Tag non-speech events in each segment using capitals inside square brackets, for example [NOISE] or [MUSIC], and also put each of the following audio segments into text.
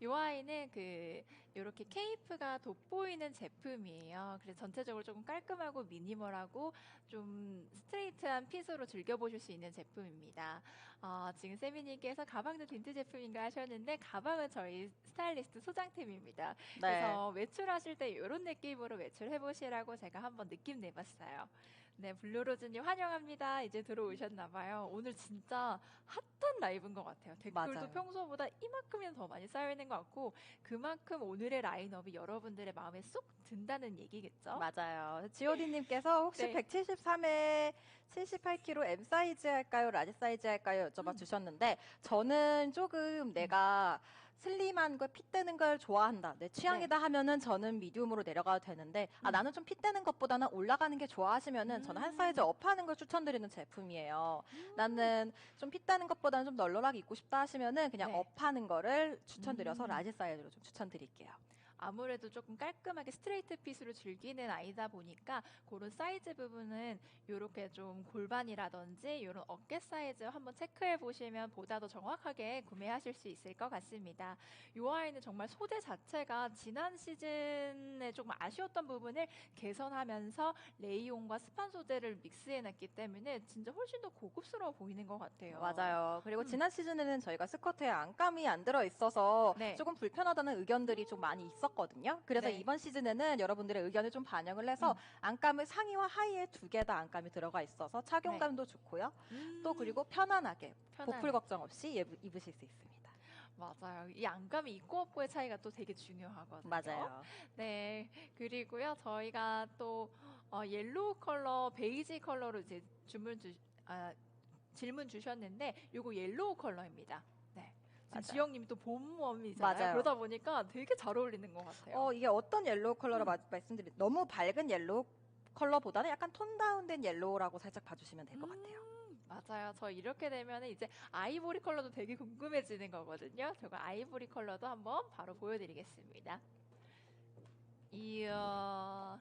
이 아이는 그 이렇게 케이프가 돋보이는 제품이에요. 그래서 전체적으로 조금 깔끔하고 미니멀하고 좀 스트레이트한 핏으로 즐겨보실 수 있는 제품입니다. 어, 지금 세미님께서 가방도 빈트 제품인가 하셨는데 가방은 저희 스타일리스트 소장템입니다. 네. 그래서 외출하실 때 이런 느낌으로 외출해 보시라고 제가 한번 느낌 내봤어요. 네, 블루로즈님 환영합니다. 이제 들어오셨나봐요. 오늘 진짜 핫한 라이브인 것 같아요. 댓글도 맞아요. 평소보다 이만큼이나 더 많이 쌓여 있는 것 같고 그만큼 오늘의 라인업이 여러분들의 마음에 쏙 든다는 얘기겠죠? 맞아요. 지오디님께서 혹시 네. 173에 78kg M 사이즈 할까요? 라지 사이즈 할까요? 음. 여쭤봐 주셨는데 저는 조금 내가 슬림한 거 핏되는 걸 좋아한다. 내 취향이다 하면은 저는 미디움으로 내려가도 되는데 아 네. 음. 나는 좀 핏되는 것보다는 올라가는 게 좋아하시면은 저는 한 음. 사이즈 업하는 걸 추천드리는 제품이에요. 나는 좀 핏다는 것보다는 좀 널널하게 입고 싶다 하시면은 그냥 네. 업하는 거를 추천드려서 음. 라지 사이즈로 좀 추천드릴게요. 아무래도 조금 깔끔하게 스트레이트 핏으로 즐기는 아이다 보니까 그런 사이즈 부분은 이렇게 좀 골반이라든지 이런 어깨 사이즈 한번 체크해 보시면 보다 더 정확하게 구매하실 수 있을 것 같습니다. 이 아이는 정말 소재 자체가 지난 시즌에 조금 아쉬웠던 부분을 개선하면서 레이온과 스판 소재를 믹스해놨기 때문에 진짜 훨씬 더 고급스러워 보이는 것 같아요. 맞아요. 그리고 음. 지난 시즌에는 저희가 스커트에 안감이 안 들어 있어서 네. 조금 불편하다는 의견들이 좀 많이 있었 거든요. 그래서 네. 이번 시즌에는 여러분들의 의견을 좀 반영을 해서 음. 안감을 상의와 하의에 두 개 다 안감이 들어가 있어서 착용감도 좋고요. 음, 또 그리고 편안하게 편안해. 보풀 걱정 없이 예부- 입으실 수 있습니다. 맞아요. 이 안감이 입고 없고의 차이가 또 되게 중요하거든요. 맞아요. 네. 그리고요, 저희가 또, 어, 옐로우 컬러, 베이지 컬러로 이제 주문 주, 아, 질문 주셨는데, 요거 옐로우 컬러입니다. 네. 지금 맞아요. 지영님이 또 봄웜이잖아요. 맞아요. 그러다 보니까 되게 잘 어울리는 것 같아요. 어, 이게 어떤 옐로우 컬러로 음. 마- 말씀드릴 너무 밝은 옐로우 컬러보다는 약간 톤 다운된 옐로우라고 살짝 봐주시면 될 것 같아요. 음, 맞아요. 저 이렇게 되면 이제 아이보리 컬러도 되게 궁금해지는 거거든요. 저거 아이보리 컬러도 한번 바로 보여드리겠습니다. 이야.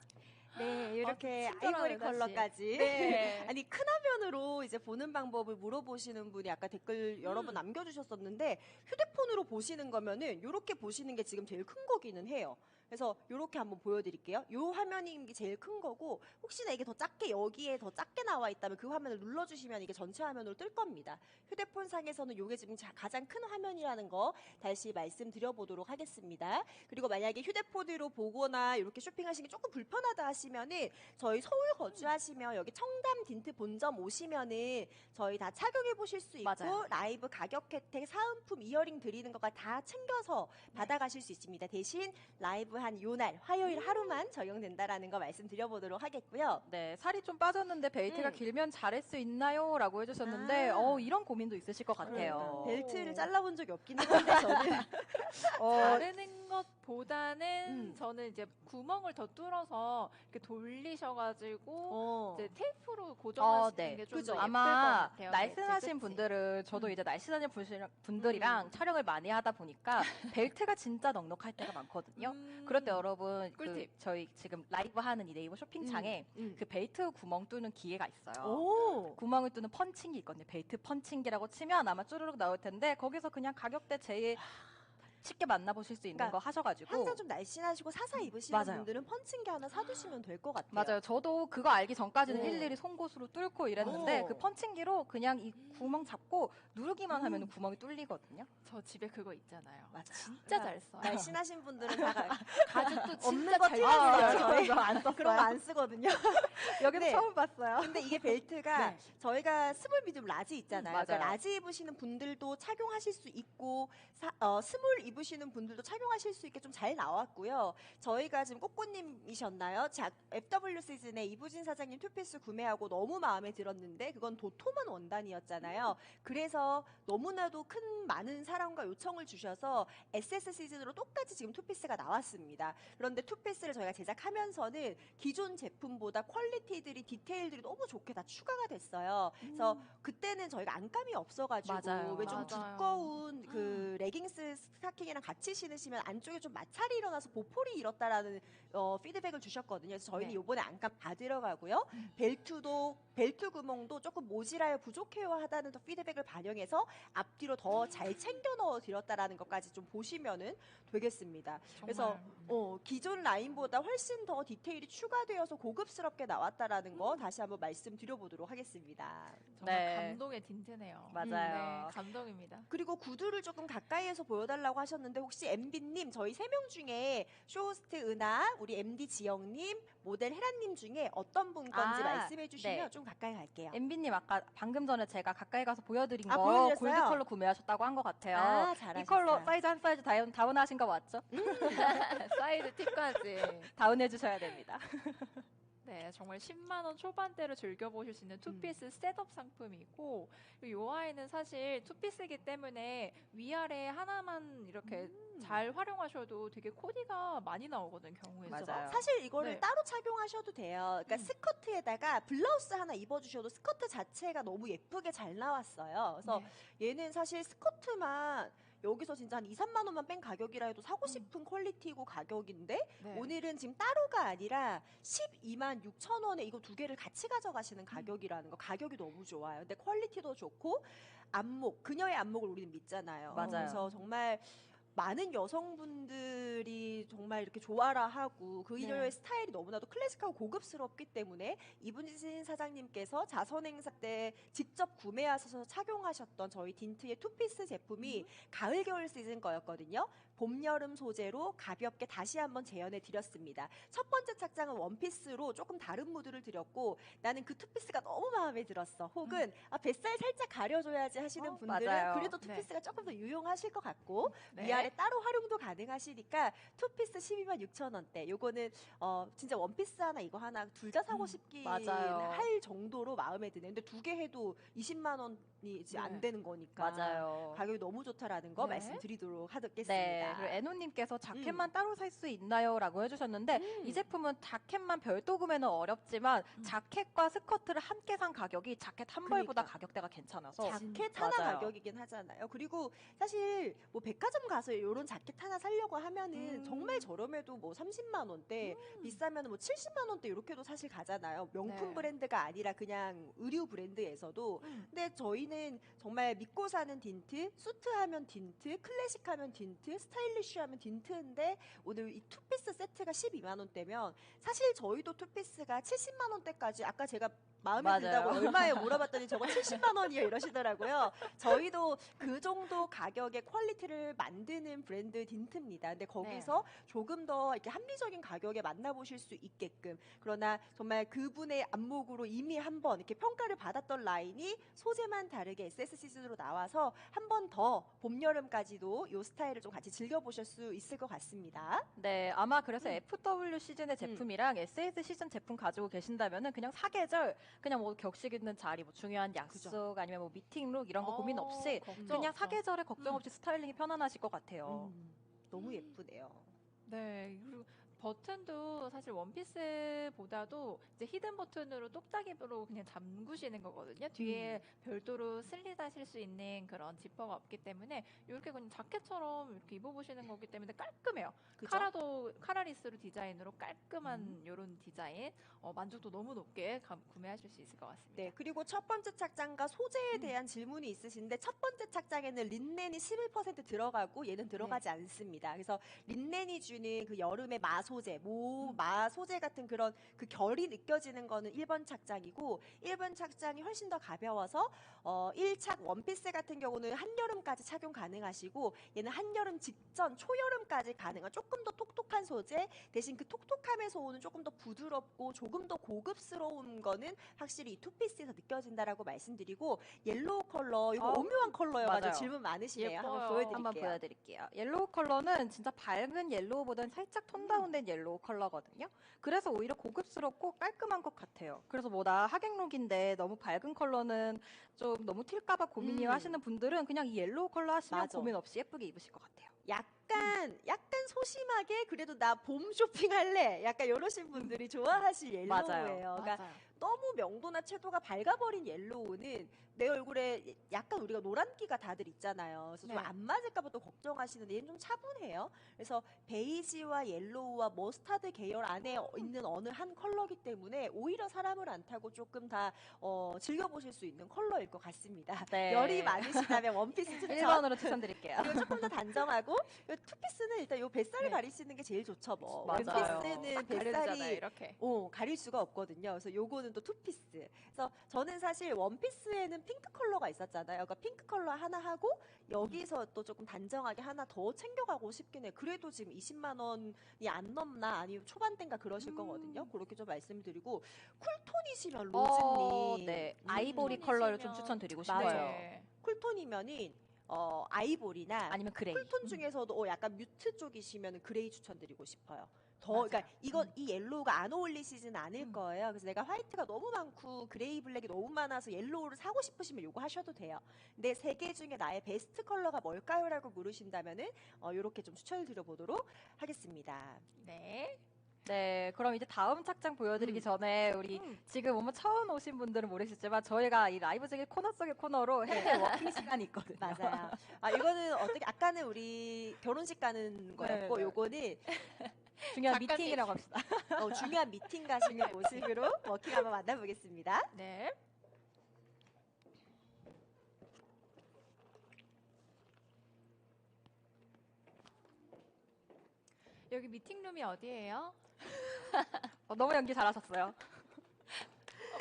네, 이렇게 아 이보리 은하 씨. 컬러까지. 네. [LAUGHS] 아니 큰 화면으로 이제 보는 방법을 물어보시는 분이 아까 댓글 여러 번 음. 남겨주셨었는데 휴대폰으로 보시는 거면은 이렇게 보시는 게 지금 제일 큰 거기는 해요. 그래서 이렇게 한번 보여드릴게요. 이 화면이 이게 제일 큰 거고 혹시나 이게 더 작게 여기에 더 작게 나와 있다면 그 화면을 눌러주시면 이게 전체 화면으로 뜰 겁니다. 휴대폰 상에서는 이게 지금 자- 가장 큰 화면이라는 거 다시 말씀드려보도록 하겠습니다. 그리고 만약에 휴대폰으로 보거나 이렇게 쇼핑하시기 조금 불편하다 하시면은 저희 서울 거주하시면 여기 청담 딘트 본점 오시면은 저희 다 착용해 보실 수 있고 맞아요. 라이브 가격 혜택 사은품 이어링 드리는 것과 다 챙겨서 받아가실 수 있습니다. 대신 라이브 한 요날 화요일 하루만 적용된다라는 거 말씀드려보도록 하겠고요. 네, 살이 좀 빠졌는데 벨트가 음. 길면 잘할 수 있나요? 라고 해주셨는데, 아. 어, 이런 고민도 있으실 것 같아요. 오. 벨트를 잘라본 적이 없긴 한데 저는 [LAUGHS] [LAUGHS] 어, 자르는 것보다는 음. 저는 이제 구멍을 더 뚫어서 이렇게 돌리셔가지고 어. 이제 테이프로 고정하시는 어, 네. 게좀 그죠. 더 예쁠 것 아마 같아요. 날씬하신 그치? 분들은 저도 음. 이제 날씬하신 분들- 분들이랑 촬영을 많이 하다 보니까 [LAUGHS] 벨트가 진짜 넉넉할 때가 많거든요. 음. 그럴 때 여러분 그 꿀팁. 저희 지금 라이브 하는 이 네이버 쇼핑창에 음. 그 벨트 구멍 뚫는 기계가 있어요. 오. 구멍을 뚫는 펀칭기 있거든요. 벨트 펀칭기라고 치면 아마 쭈르륵 나올 텐데 거기서 그냥 가격대 제일 쉽게 만나보실 수 있는 그러니까 거 하셔가지고 항상 좀 날씬하시고 사사 입으시는 맞아요. 분들은 펀칭기 하나 사두시면 될 것 같아요. 맞아요. 저도 그거 알기 전까지는 오. 일일이 송곳으로 뚫고 이랬는데 오. 그 펀칭기로 그냥 이 구멍 잡고 누르기만 하면 구멍이 뚫리거든요. 저 집에 그거 있잖아요. 맞아. 진짜 잘 써요. 날씬하신 분들은 다 가- [LAUGHS] 가죽도 없는 진짜 거잘 틀려요. 써요. 저희. 이거 안 썼어요. 그런 거 안 쓰거든요. [LAUGHS] 여기서 네. 처음 봤어요. 근데 이게 벨트가 네. 저희가 스몰 미디움 라지 있잖아요. 음, 맞아요. 그러니까 라지 입으시는 분들도 착용하실 수 있고 사- 어, 스몰 입으시는 분들도 착용하실 수 있게 좀 잘 나왔고요. 저희가 지금 꼬꼬님이셨나요? 자, FW 시즌에 이부진 사장님 투피스 구매하고 너무 마음에 들었는데 그건 도톰한 원단이었잖아요. 그래서 너무나도 큰 많은 사랑과 요청을 주셔서 SS 시즌으로 똑같이 지금 투피스가 나왔습니다. 그런데 투피스를 저희가 제작하면서는 기존 제품보다 퀄리티들이 디테일들이 너무 좋게 다 추가가 됐어요. 그래서 그때는 저희가 안감이 없어가지고 맞아요. 왜 좀 맞아요. 두꺼운 그 레깅스 사- 스타킹이랑 같이 신으시면 안쪽에 좀 마찰이 일어나서 보풀이 일었다라는 어, 피드백을 주셨거든요. 그래서 저희는 네. 이번에 안감 다 들어가고요. 벨트도 벨트 구멍도 조금 모질아요 부족해요 하다는 더 피드백을 반영해서 앞뒤로 더 잘 챙겨 넣어 드렸다라는 것까지 좀 보시면은 되겠습니다. 그래서 정말, 음. 어, 기존 라인보다 훨씬 더 디테일이 추가되어서 고급스럽게 나왔다라는 거 다시 한번 말씀드려보도록 하겠습니다. 정말 네. 감동의 딘트네요. 맞아요. 네, 감동입니다. 그리고 구두를 조금 가까이 에서 보여달라고 하셨는데 혹시 MB님 저희 세 명 중에 쇼호스트 은하, 우리 MD 지영님, 모델 혜란님 중에 어떤 분 건지 아, 말씀해 주시면 네. 좀 가까이 갈게요. MB님 아까 방금 전에 제가 가까이 가서 보여드린 아, 거 보여드렸어요? 골드 컬러 구매하셨다고 한 것 같아요. 아, 이 잘하셨어요. 컬러 사이즈 한 사이즈 다운, 다운하신 거 맞죠? [LAUGHS] 사이드 팁까지. [LAUGHS] 다운해 주셔야 됩니다. [LAUGHS] 네, 정말 10만 원 초반대로 즐겨 보실 수 있는 투피스 셋업 상품이고 이 아이는 사실 투피스이기 때문에 위아래 하나만 이렇게 잘 활용하셔도 되게 코디가 많이 나오거든 경우에 있어서. 맞아요. 사실 이거를 네. 따로 착용하셔도 돼요. 그러니까 음. 스커트에다가 블라우스 하나 입어주셔도 스커트 자체가 너무 예쁘게 잘 나왔어요. 그래서 네. 얘는 사실 스커트만 여기서 진짜 한 2, 3만 원만 뺀 가격이라 해도 사고 싶은 퀄리티고 가격인데 네. 오늘은 지금 따로가 아니라 12만 6천 원에 이거 두 개를 같이 가져가시는 가격이라는 거 가격이 너무 좋아요. 근데 퀄리티도 좋고 안목 그녀의 안목을 우리는 믿잖아요. 맞아요. 그래서 정말 많은 여성분들이 정말 이렇게 좋아라 하고 그 네. 이녀의 스타일이 너무나도 클래식하고 고급스럽기 때문에 이분진 사장님께서 자선 행사 때 직접 구매하셔서 착용하셨던 저희 딘트의 투피스 제품이 가을 겨울 시즌 거였거든요. 봄 여름 소재로 가볍게 다시 한번 재현해 드렸습니다. 첫 번째 착장은 원피스로 조금 다른 무드를 드렸고 나는 그 투피스가 너무 마음에 들었어. 혹은 아, 뱃살 살짝 가려줘야지 하시는 어, 분들은 맞아요. 그래도 네. 투피스가 조금 더 유용하실 것 같고 네. 위아래 따로 활용도 가능하시니까 투피스 12만 6천 원대. 요거는 어 진짜 원피스 하나 이거 하나 둘 다 사고 음, 싶긴 맞아요. 할 정도로 마음에 드네. 근데 두 개 해도 20만 원이 이제 안 네. 되는 거니까 맞아요. 가격이 너무 좋다라는 거 네. 말씀드리도록 하겠습니다. 네, 그리고 에노님께서 자켓만 따로 살 수 있나요?라고 해주셨는데 음. 이 제품은 자켓만 별도 구매는 어렵지만 음. 자켓과 스커트를 함께 산 가격이 자켓 한 벌보다 그러니까. 가격대가 괜찮아서 자켓 하나 맞아요. 가격이긴 하잖아요. 그리고 사실 뭐 백화점 가서 이런 자켓 하나 사려고 하면은 음. 정말 저렴해도 뭐 30만 원대, 비싸면 뭐 70만 원대 이렇게도 사실 가잖아요. 명품 네. 브랜드가 아니라 그냥 의류 브랜드에서도. 음. 근데 저희는 정말 믿고 사는 딘트, 수트 하면 딘트, 클래식 하면 딘트, 스타일리쉬 하면 딘트인데 오늘 이 투피스 세트가 12만 원대면 사실 저희도 투피스가 70만 원대까지 아까 제가 마음에 맞아요. 든다고 얼마에 물어봤더니 [LAUGHS] 저거 70만 원이에요 이러시더라고요. 저희도 그 정도 가격의 퀄리티를 만드는 브랜드 딘트입니다. 근데 거기서 조금 더 이렇게 합리적인 가격에 만나보실 수 있게끔 그러나 정말 그분의 안목으로 이미 한번 이렇게 평가를 받았던 라인이 소재만 다르게 SS 시즌으로 나와서 한 번 더 봄 여름까지도 이 스타일을 좀 같이 즐겨보실 수 있을 것 같습니다. 네, 아마 그래서 음. FW 시즌의 제품이랑 SS 시즌 제품 가지고 계신다면은 그냥 사계절, 그냥 뭐 격식 있는 자리, 뭐 중요한 약속 그죠. 아니면 뭐 미팅룩 이런 거 어, 고민 없이 걱정 그냥 없어. 사계절에 걱정 음. 없이 스타일링이 편안하실 것 같아요. 음, 너무 예쁘네요. 네, 그리고 버튼도 사실 원피스보다도 이제 히든 버튼으로 똑딱이로 그냥 잠그시는 거거든요. 뒤에 별도로 슬릿하실 수 있는 그런 지퍼가 없기 때문에 이렇게 그냥 자켓처럼 이렇게 입어보시는 거기 때문에 깔끔해요. 그죠? 카라도 카라리스로 디자인으로 깔끔한 이런 디자인 어, 만족도 너무 높게 가- 구매하실 수 있을 것 같습니다. 네, 그리고 첫 번째 착장과 소재에 음. 대한 질문이 있으신데 첫 번째 착장에는 린넨이 11% 들어가고 얘는 네. 들어가지 않습니다. 그래서 린넨이 주는 그 여름의 마 소재, 모, 음. 마 소재 같은 그런 그 결이 느껴지는 거는 1번 착장이고 1번 착장이 훨씬 더 가벼워서 어, 1착 원피스 같은 경우는 한여름까지 착용 가능하시고 얘는 한여름 직전 초여름까지 가능한 조금 더 톡톡한 소재 대신 그 톡톡함에서 오는 조금 더 부드럽고 조금 더 고급스러운 거는 확실히 이 투피스에서 느껴진다라고 말씀드리고 옐로우 컬러 이거 어, 오묘한 컬러여가지고 맞아요. 질문 많으시네요. 한번 예뻐요. 보여드릴게요. 한번 보여드릴게요. 옐로우 컬러는 진짜 밝은 옐로우보다는 살짝 톤 다운된 옐로우 컬러거든요. 그래서 오히려 고급스럽고 깔끔한 것 같아요. 그래서 뭐 나 하객룩인데 너무 밝은 컬러는 좀 너무 튈까봐 고민이요 음. 하시는 분들은 그냥 이 옐로우 컬러 하시면 맞아. 고민 없이 예쁘게 입으실 것 같아요. 약간 약간 소심하게 그래도 나 봄 쇼핑할래. 약간 이러신 분들이 좋아하실 옐로우예요. 그러니까 맞아요. 너무 명도나 채도가 밝아버린 옐로우는 내 얼굴에 약간 우리가 노란기가 다들 있잖아요. 그래서 네. 좀안 맞을까봐 또 걱정하시는데 얘는 좀 차분해요. 그래서 베이지와 옐로우와 머스타드 계열 안에 어- 있는 어느 한 컬러기 때문에 오히려 사람을 안 타고 조금 다 어, 즐겨보실 수 있는 컬러일 것 같습니다. 네. 열이 많으시다면 원피스 추천. 1번으로 추천드릴게요. 그리고 조금 더 단정하고 요 투피스는 일단 요 뱃살을 네. 가리시는 게 제일 좋죠. 뭐 맞아요. 원피스는 뱃살이 이렇게. 오, 가릴 수가 없거든요. 그래서 요거는 또 투피스. 그래서 저는 사실 원피스에는 핑크 컬러가 있었잖아요. 그러니까 핑크 컬러 하나 하고 여기서 또 조금 단정하게 하나 더 챙겨가고 싶긴 해요. 그래도 지금 20만 원이 안 넘나 아니면 초반대인가 그러실 음. 거거든요. 그렇게 좀 말씀드리고 쿨톤이시면 어, 로즈님. 네. 음, 아이보리 컬러를 좀 추천드리고 싶어요. 네. 쿨톤이면은 어, 아이보리나 아니면 그레이. 쿨톤 중에서도 어, 약간 뮤트 쪽이시면 그레이 추천드리고 싶어요. 더 맞아요. 그러니까 이거 음. 이 옐로우가 안 어울리시진 않을 음. 거예요. 그래서 내가 화이트가 너무 많고 그레이 블랙이 너무 많아서 옐로우를 사고 싶으시면 요거 하셔도 돼요. 근데 세 개 중에 나의 베스트 컬러가 뭘까요라고 물으신다면은 어, 요렇게 좀 추천을 드려 보도록 하겠습니다. 네. 네, 그럼 이제 다음 착장 보여드리기 음. 전에 우리 음. 지금 오늘 처음 오신 분들은 모르시지만 저희가 이 라이브 중에 코너 속의 코너로 해외 워킹 시간이 있거든요. 맞아요. 아 이거는 어떻게 아까는 우리 결혼식 가는 거였고 네, 네. 요거는 [LAUGHS] 중요한 작가님. 미팅이라고 합시다. 어, 중요한 미팅 가시는 [LAUGHS] 모습으로 워킹 한번 만나보겠습니다. 네. 여기 미팅룸이 어디예요? [LAUGHS] 어, 너무 연기 잘하셨어요.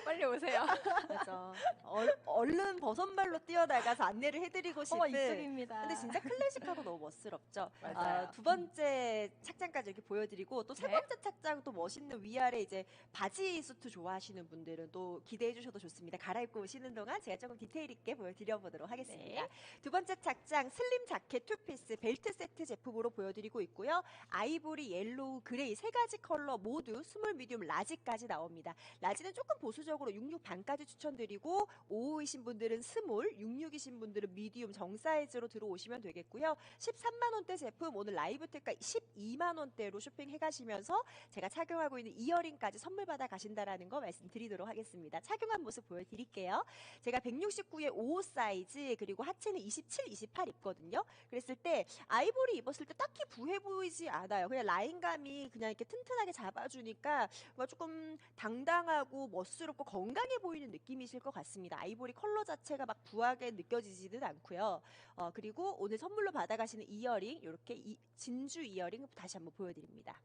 어, 빨리 오세요. [LAUGHS] 맞아. 얼, 얼른 버선발로 뛰어나가서 안내를 해드리고 싶은. 어머 이쪽입니다. 근데 진짜 클래식하고 너무 멋스럽죠. [LAUGHS] 맞아요. 아, 두 번째 착장까지 이렇게 보여드리고 또세 네. 번째 착장 또 멋있는 위아래 이제 바지 수트 좋아하시는 분들은 또 기대해 주셔도 좋습니다. 갈아입고 오시는 동안 제가 조금 디테일 있게 보여드려 보도록 하겠습니다. 네. 두 번째 착장 슬림 자켓 투피스 벨트 세트 제품으로 보여드리고 있고요. 아이보리, 옐로우, 그레이 세 가지 컬러 모두 스몰, 미디움, 라지까지 나옵니다. 라지는 조금 보수적으로 66 반까지 추천드리고 55이신 분들은 스몰, 66이신 분들은 미디움 정 사이즈로 들어오시면 되겠고요. 13만 원대 제품 오늘 라이브 특가 12만 원대로 쇼핑해 가시면서 제가 착용하고 있는 이어링까지 선물 받아 가신다라는 거 말씀드리도록 하겠습니다. 착용한 모습 보여드릴게요. 제가 169에 55 사이즈 그리고 하체는 27, 28 입거든요. 그랬을 때 아이보리 입었을 때 딱히 부해 보이지 않아요. 그냥 라인감이 그냥 이렇게 튼튼하게 잡아주니까 조금 당당하고 멋스럽고 건강해 보이는 느낌이실 것 같습니다. 아이보리 컬러 자체가 막 부하게 느껴지지는 않고요. 어, 그리고 오늘 선물로 받아가시는 이어링 이렇게 이- 진주 이어링 다시 한번 보여드립니다.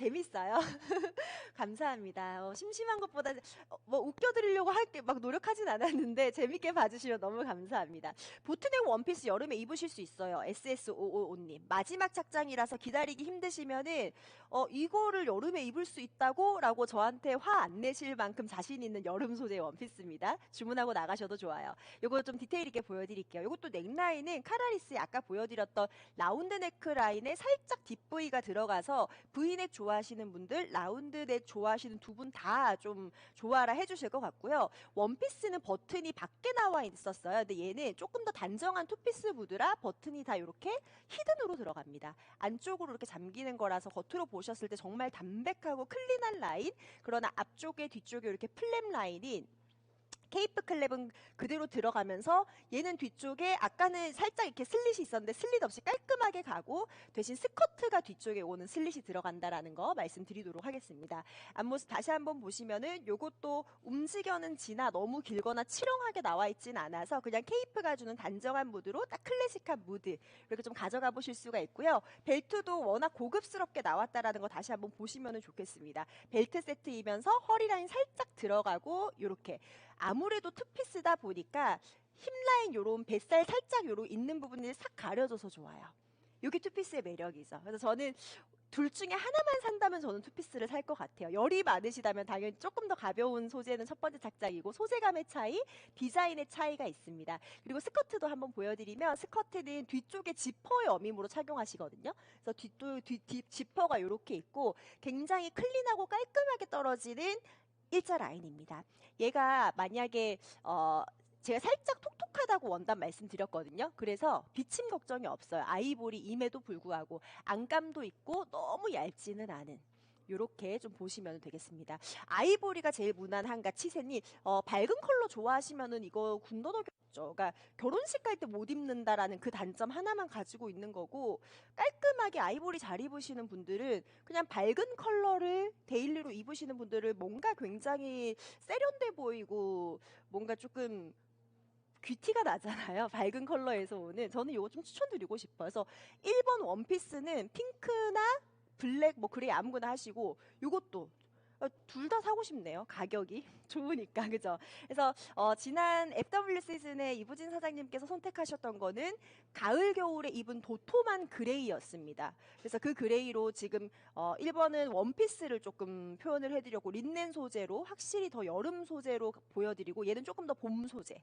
어, 재밌어요. [LAUGHS] 감사합니다. 어, 심심한 것보다 어, 뭐 웃겨드리려고 할 게 막 노력하진 않았는데 재밌게 봐주시면 너무 감사합니다. 보트넥 원피스 여름에 입으실 수 있어요. SS555님. 마지막 착장이라서 기다리기 힘드시면은, 어, 이거를 여름에 입을 수 있다고? 라고 저한테 화 안 내실 만큼 자신 있는 여름 소재 원피스입니다. 주문하고 나가셔도 좋아요. 요거 좀 디테일 있게 보여드릴게요. 요것도 넥라인은 카라리스에 아까 보여드렸던 라운드 네크 라인에 살짝 딥V가 들어가서 V넥 좋아하시는 분들, 라운드 넥 좋아하시는 두 분 다 좀 좋아라 해주실 것 같고요. 원피스는 버튼이 밖에 나와 있었어요. 근데 얘는 조금 더 단정한 투피스 무드라 버튼이 다 이렇게 히든으로 들어갑니다. 안쪽으로 이렇게 잠기는 거라서 겉으로 보셨을 때 정말 담백하고 클린한 라인, 그러나 앞쪽에 뒤쪽에 이렇게 플랩 라인이 케이프 클랩은 그대로 들어가면서 얘는 뒤쪽에 아까는 살짝 이렇게 슬릿이 있었는데 슬릿 없이 깔끔하게 가고 대신 스커트가 뒤쪽에 오는 슬릿이 들어간다라는 거 말씀드리도록 하겠습니다. 앞모습 다시 한번 보시면은 요것도 움직여는 지나 너무 길거나 치렁하게 나와 있진 않아서 그냥 케이프가 주는 단정한 무드로 딱 클래식한 무드 이렇게 좀 가져가 보실 수가 있고요. 벨트도 워낙 고급스럽게 나왔다라는 거 다시 한번 보시면은 좋겠습니다. 벨트 세트이면서 허리 라인 살짝 들어가고 요렇게 아무래도 투피스다 보니까 힙라인 요런 뱃살 살짝 요런 있는 부분이 싹 가려져서 좋아요. 요게 투피스의 매력이죠. 그래서 저는 둘 중에 하나만 산다면 저는 투피스를 살 것 같아요. 열이 많으시다면 당연히 조금 더 가벼운 소재는 첫 번째 착장이고 소재감의 차이, 디자인의 차이가 있습니다. 그리고 스커트도 한번 보여드리면 스커트는 뒤쪽에 지퍼의 어밈으로 착용하시거든요. 그래서 뒤쪽 뒤, 뒤 지퍼가 이렇게 있고 굉장히 클린하고 깔끔하게 떨어지는 일자 라인입니다. 얘가 만약에 어 제가 살짝 톡톡하다고 원단 말씀드렸거든요. 그래서 비침 걱정이 없어요. 아이보리임에도 불구하고 안감도 있고 너무 얇지는 않은. 요렇게 좀 보시면 되겠습니다. 아이보리가 제일 무난한가 치세니 어, 밝은 컬러 좋아하시면은 이거 군더더기죠. 그러니까 결혼식 갈 때 못 입는다라는 그 단점 하나만 가지고 있는 거고 깔끔하게 아이보리 잘 입으시는 분들은 그냥 밝은 컬러를 데일리로 입으시는 분들은 뭔가 굉장히 세련돼 보이고 뭔가 조금 귀티가 나잖아요. [LAUGHS] 밝은 컬러에서 오는 저는 이거 좀 추천드리고 싶어요. 그래서 1번 원피스는 핑크나 블랙 뭐 그레이 아무거나 하시고 이것도 둘 다 사고 싶네요. 가격이 좋으니까 [LAUGHS] 그죠? 그래서 어, 지난 FW 시즌에 이부진 사장님께서 선택하셨던 거는 가을 겨울에 입은 도톰한 그레이였습니다. 그래서 그 그레이로 지금 어, 1번은 원피스를 조금 표현을 해드렸고 린넨 소재로 확실히 더 여름 소재로 보여드리고 얘는 조금 더 봄 소재.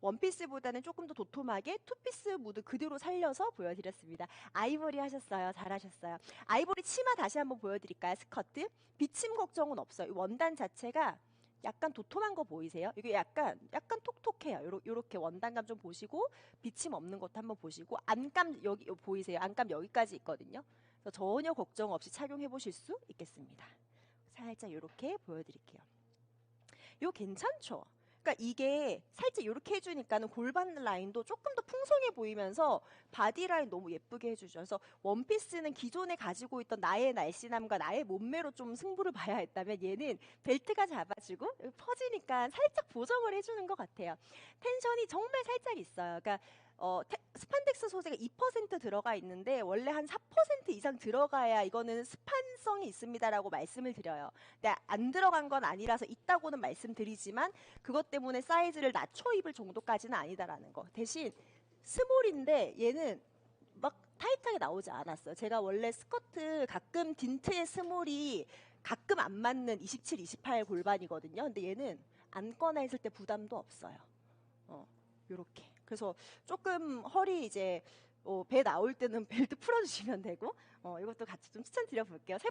원피스보다는 조금 더 도톰하게 투피스 무드 그대로 살려서 보여드렸습니다. 아이보리 하셨어요. 잘하셨어요. 아이보리 치마 다시 한번 보여드릴까요? 스커트. 비침 걱정은 없어요. 이 원단 자체가 약간 도톰한 거 보이세요? 이게 약간 약간 톡톡해요. 요러, 요렇게 원단감 좀 보시고 비침 없는 것도 한번 보시고 안감 여기 보이세요? 안감 여기까지 있거든요. 그래서 전혀 걱정 없이 착용해 보실 수 있겠습니다. 살짝 이렇게 보여드릴게요. 요 괜찮죠? 그러니까 이게 살짝 이렇게 해주니까는 골반 라인도 조금 더 풍성해 보이면서 바디 라인 너무 예쁘게 해주죠. 그래서 원피스는 기존에 가지고 있던 나의 날씬함과 나의 몸매로 좀 승부를 봐야 했다면 얘는 벨트가 잡아주고 퍼지니까 살짝 보정을 해주는 것 같아요. 텐션이 정말 살짝 있어요. 그러니까 어, 테- 스판덱스 소재가 2% 들어가 있는데 원래 한 4% 이상 들어가야 이거는 스판 성이 있습니다라고 말씀을 드려요. 근데 안 들어간 건 아니라서 있다고는 말씀드리지만 그것 때문에 사이즈를 낮춰 입을 정도까지는 아니다라는 거. 대신 스몰인데 얘는 막 타이트하게 나오지 않았어요. 제가 원래 스커트 가끔 딘트의 스몰이 가끔 안 맞는 27, 28 골반이거든요. 근데 얘는 안거나 했을 때 부담도 없어요. 어, 요렇게. 그래서 조금 허리 이제 어, 배 나올 때는 [LAUGHS] 벨트 풀어주시면 되고 어, 이것도 같이 좀 추천드려 볼게요. 세